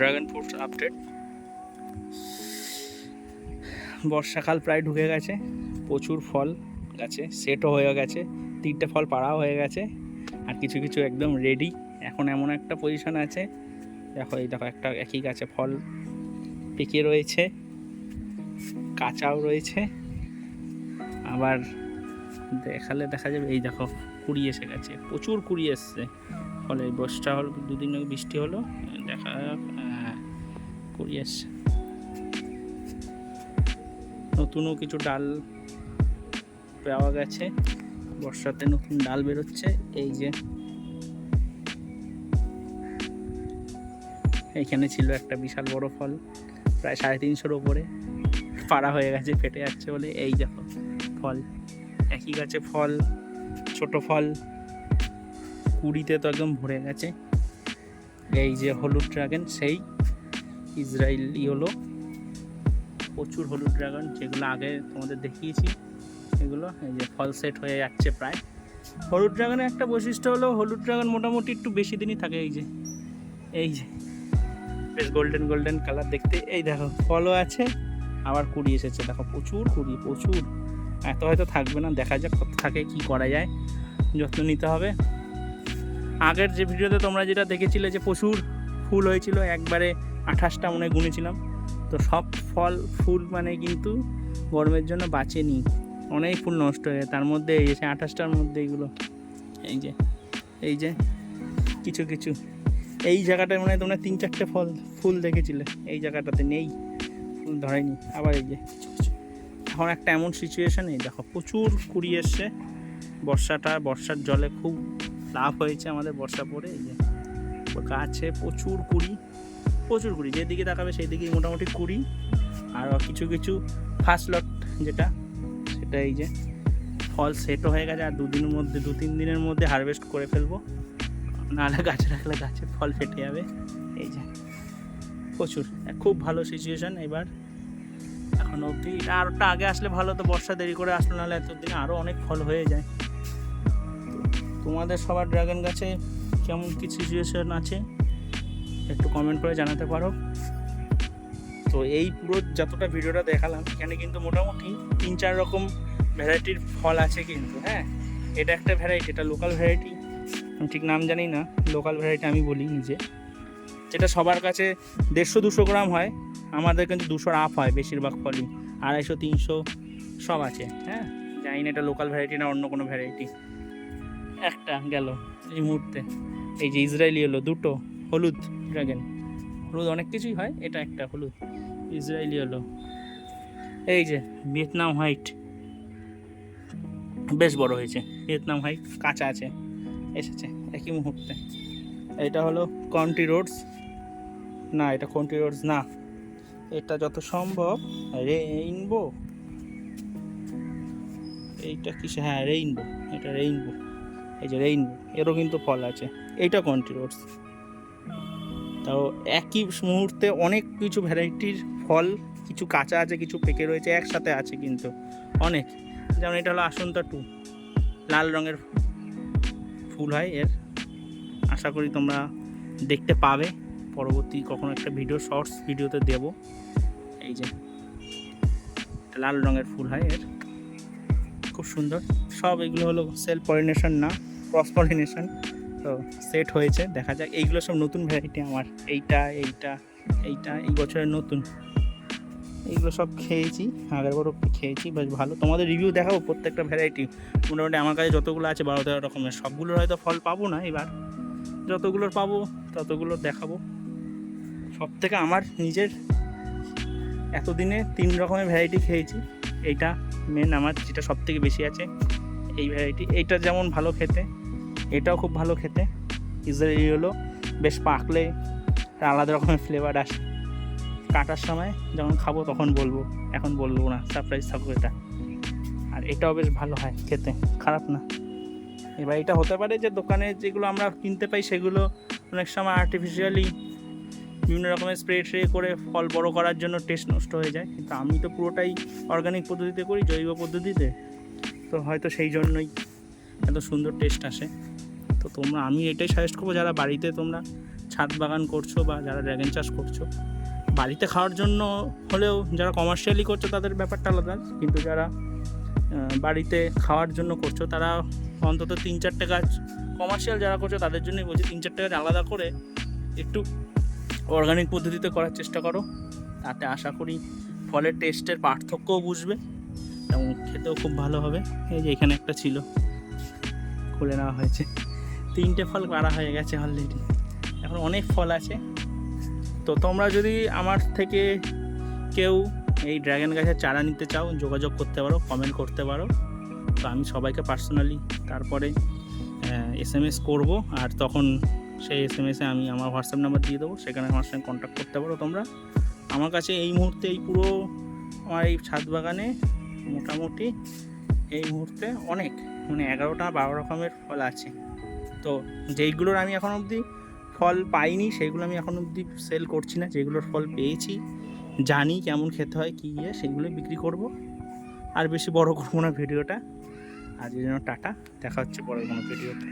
Dragon fruit update বর্ষাকাল প্রায় ঢুকে গেছে, প্রচুর ফল গাছে সেটও হয়ে গেছে, তিনটে ফল পাড়াও হয়ে গেছে, আর কিছু কিছু একদম রেডি এখন এমন একটা পজিশন আছে, দেখো এই দেখো একটা একই গাছে ফল পেকে রয়েছে, কাঁচাও রয়েছে, আবার দেখালে দেখা যাবে এই দেখো, কুড়ি এসে গেছে। প্রচুর কুড়ি এসছে। ফলে বর্ষা হল, দুদিন বৃষ্টি হলো, দেখা কুড়ি এসছে। নতুনও কিছু ডাল পাওয়া গেছে। বর্ষাতে নতুন ডাল বেরোচ্ছে। এই যে এইখানে ছিল একটা বিশাল বড় ফল, প্রায় সাড়ে তিনশোর ওপরে। পাড়া হয়ে গেছে, ফেটে যাচ্ছে বলে। এই দেখো, ফল। একই গাছে ফল, ছোট ফল। কুড়িতে তো একদম ভরে গেছে। এই যে হলুদ ড্রাগন সেই ইসরায়েলি হলো প্রচুর হলুদ ড্রাগন যেগুলো আগে তোমাদের দেখিয়েছি। এগুলো এই যে ফল সেট হয়ে যাচ্ছে প্রায়। হলুদ ড্রাগনের একটা বৈশিষ্ট্য হলো, হলুদ ড্রাগন মোটামুটি একটু বেশি দিনই থাকে, এই যে। এই যে। বেশ গোল্ডেন গোল্ডেন কালার দেখতে। এই দেখো, ফলও আছে। আবার কুড়ি এসেছে, দেখো, প্রচুর কুড়ি, প্রচুর। এত হয়তো থাকবে না, দেখা যাক কত থাকে, কি করা যায়, যত্ন নিতে হবে আগের যে ভিডিওতে তোমরা যেটা দেখেছিলে যে প্রচুর ফুল হয়েছিল, একবারে আঠাশটা মনে গুনেছিলাম, তো সব ফল, ফুল মানে কিন্তু গরমের জন্য বাঁচেনি অনেক ফুল নষ্ট হয়ে। তার মধ্যে এই যে আঠাশটার মধ্যে এইগুলো এই যে এই যে কিছু কিছু এই জায়গাটায় মনে তোমরা তিন চারটে ফল, ফুল দেখেছিলে, এই জায়গাটাতে নেই, ফুল ধরেনি, আবার এই যে। এখন একটা এমন সিচুয়েশন দেখো, প্রচুর কুড়ি এসছে। বর্ষাটা, বর্ষার জলে খুব লাভ হয়েছে আমাদের বর্ষা পড়ে, এই যে গাছে প্রচুর কুড়ি প্রচুর কুড়ি, যেদিকে তাকাবে সেই দিকেই মোটামুটি কুড়ি। আর কিছু কিছু ফার্স্ট লট যেটা, সেটা এই যে ফল সেটও হয়ে গেছে, আর দুদিনের মধ্যে, দু তিন দিনের মধ্যে হারভেস্ট করে ফেলব। নাহলে গাছে রাখলে গাছে ফল ফেটে যাবে। এই যে প্রচুর, খুব ভালো সিচুয়েশান এবার। এখন অবধি আরোটা আগে আসলে ভালো তো, বর্ষা দেরি করে আসলো, নাহলে এতদিনে আরও অনেক ফল হয়ে যায়। তোমাদের সবার ড্রাগন গাছে কেমন কি সিচুয়েশন আছে, একটু কমেন্ট করে জানাতে পারো। তো এই পুরো যতটা ভিডিওটা দেখালাম, এখানে কিন্তু মোটামুটি তিন চার রকম ভ্যারাইটির ফল আছে কিন্তু হ্যাঁ? এটা একটা ভ্যারাইটি এটা লোকাল ভ্যারাইটি আমি ঠিক নাম জানি না লোকাল ভ্যারাইটি আমি বলি নিজে। যেটা সবার কাছে দেড়শো দুশো গ্রাম হয়, আমাদের কিন্তু দুশোর আপ হয় বেশিরভাগ ফলই। আড়াইশো, তিনশো সব আছে হ্যাঁ? জানি না এটা লোকাল ভ্যারাইটি না অন্য কোনো ভ্যারাইটি একটা গেল এই মুহূর্তে। এই যে ইসরায়েলি হলো, দুটো, হলুদ ড্রাগন হলুদ অনেক কিছুই হয়, এটা একটা হলুদ। ইসরায়েলি হলো, এই যে ভিয়েতনাম হোয়াইট। বেশ বড় হয়েছে, ভিয়েতনাম হোয়াইট কাঁচা আছে, এসেছে, একই মুহূর্তে। এটা হলো কাউন্টি রোডস না, এটা কাউন্টি রোডস না। এটা যত সম্ভব রেইনবো এইটা কিসে? হ্যাঁ রেইনবো এটা রেইনবো এই যে রেইনবো এরও কিন্তু ফল আছে। এইটা কাউন্টি রোডস তাও একই মুহূর্তে অনেক কিছু ভ্যারাইটির ফল, কিছু কাঁচা আছে, কিছু পেকে রয়েছে, একসাথে আছে কিন্তু। অনেক। যেমন এটা হলো আসন্তা টু লাল রঙের ফুল হয় এর। আশা করি তোমরা দেখতে পাবে। পরবর্তী কখনো একটা ভিডিও শর্টস ভিডিওতে দেব। এই যে, লাল রঙের ফুল হয় এর। খুব সুন্দর। সব এগুলো হলো সেলফ পলিনেশন না ক্রস পলিনেশন তো সেট হয়েছে, দেখা যাক। এইগুলো সব নতুন ভ্যারাইটি আমার। এইটা এইটা এইটা, এই বছরের নতুন। এইগুলো সব খেয়েছি, আগের বারও খেয়েছি, বেশ ভালো। তোমাদের রিভিউ দেখাবো প্রত্যেকটা ভ্যারাইটি মোটামুটি আমার কাছে যতগুলো আছে বারো তেরো রকমের। সবগুলোর হয়তো ফল পাবো না এবার। যতগুলোর পাবো, ততগুলো দেখাবো। সব থেকে আমার নিজের এতদিনে তিন রকমের ভ্যারাইটি খেয়েছি। এইটা মেন আমার, যেটা সব থেকে বেশি আছে, এই ভ্যারাইটি এইটা যেমন ভালো খেতে, এটাও খুব ভালো খেতে। ইসরায়েলি হলো, বেশ পাকলে আলাদা রকমের ফ্লেভার আসে। কাটার সময় যখন খাব তখন বলব, এখন বলব না সারপ্রাইজ থাকব এটা। আর এটাও বেশ ভালো হয় খেতে, খারাপ না। এবার এটা হতে পারে যে দোকানে যেগুলো আমরা কিনতে পাই সেগুলো অনেক সময় আর্টিফিশিয়ালি বিভিন্ন রকমের স্প্রে ট্রে করে ফল বড় করার জন্য টেস্ট নষ্ট হয়ে যায়। কিন্তু আমি তো পুরোটাই অর্গানিক পদ্ধতিতে করি, জৈব পদ্ধতিতে। তো হয়তো সেই জন্যই এত সুন্দর টেস্ট আসে। তো তোমরা, আমি এটাই সাজেস্ট করব, যারা বাড়িতে তোমরা ছাদ বাগান করছ বা যারা ড্রাগন চাষ করছ, বাড়িতে খাওয়ার জন্য হলেও যারা কমার্শিয়ালি করছ তাদের ব্যাপারটা আলাদা। কিন্তু যারা বাড়িতে খাওয়ার জন্য করছ, তারা অন্তত তিন চারটে গাছ কমার্শিয়াল যারা করছ তাদের জন্যই বলছি, তিন চারটে গাছ আলাদা করে একটু অর্গানিক পদ্ধতিতে করার চেষ্টা করো। তাতে আশা করি ফলের টেস্টের পার্থক্যও বুঝবে এবং খেতেও খুব ভালো হবে। এই যে এখানে একটা ছিল, খুলে নেওয়া হয়েছে। তিনটে ফল পাড়া হয়ে গেছে অলরেডি এখন অনেক ফল আছে। তো তোমরা যদি আমার থেকে কেউ এই ড্রাগন গাছের চারা নিতে চাও, যোগাযোগ করতে পারো কমেন্ট করতে পারো। তো আমি সবাইকে পার্সোনালি তারপরে এস এম এস করব আর তখন সেই এস এম এসে আমি আমার হোয়াটসঅ্যাপ নাম্বার দিয়ে দেবো, সেখানে আমার সঙ্গে কন্ট্যাক্ট করতে পারো তোমরা। আমার কাছে এই মুহূর্তে এই পুরো আমার এই ছাদ বাগানে মোটামুটি এই মুহূর্তে অনেক মানে এগারোটা বারো রকমের ফল আছে। তো যেইগুলোর আমি এখন অবধি ফল পাইনি, সেইগুলো আমি এখন অবধি সেল করছি না, যেগুলোর ফল পেয়েছি, জানি কেমন খেতে হয়, কী ইয়ে সেগুলো বিক্রি করব। আর বেশি বড় করব না ভিডিওটা। আজকের জন্য টাটা, দেখা হচ্ছে পরের কোনো ভিডিওতে।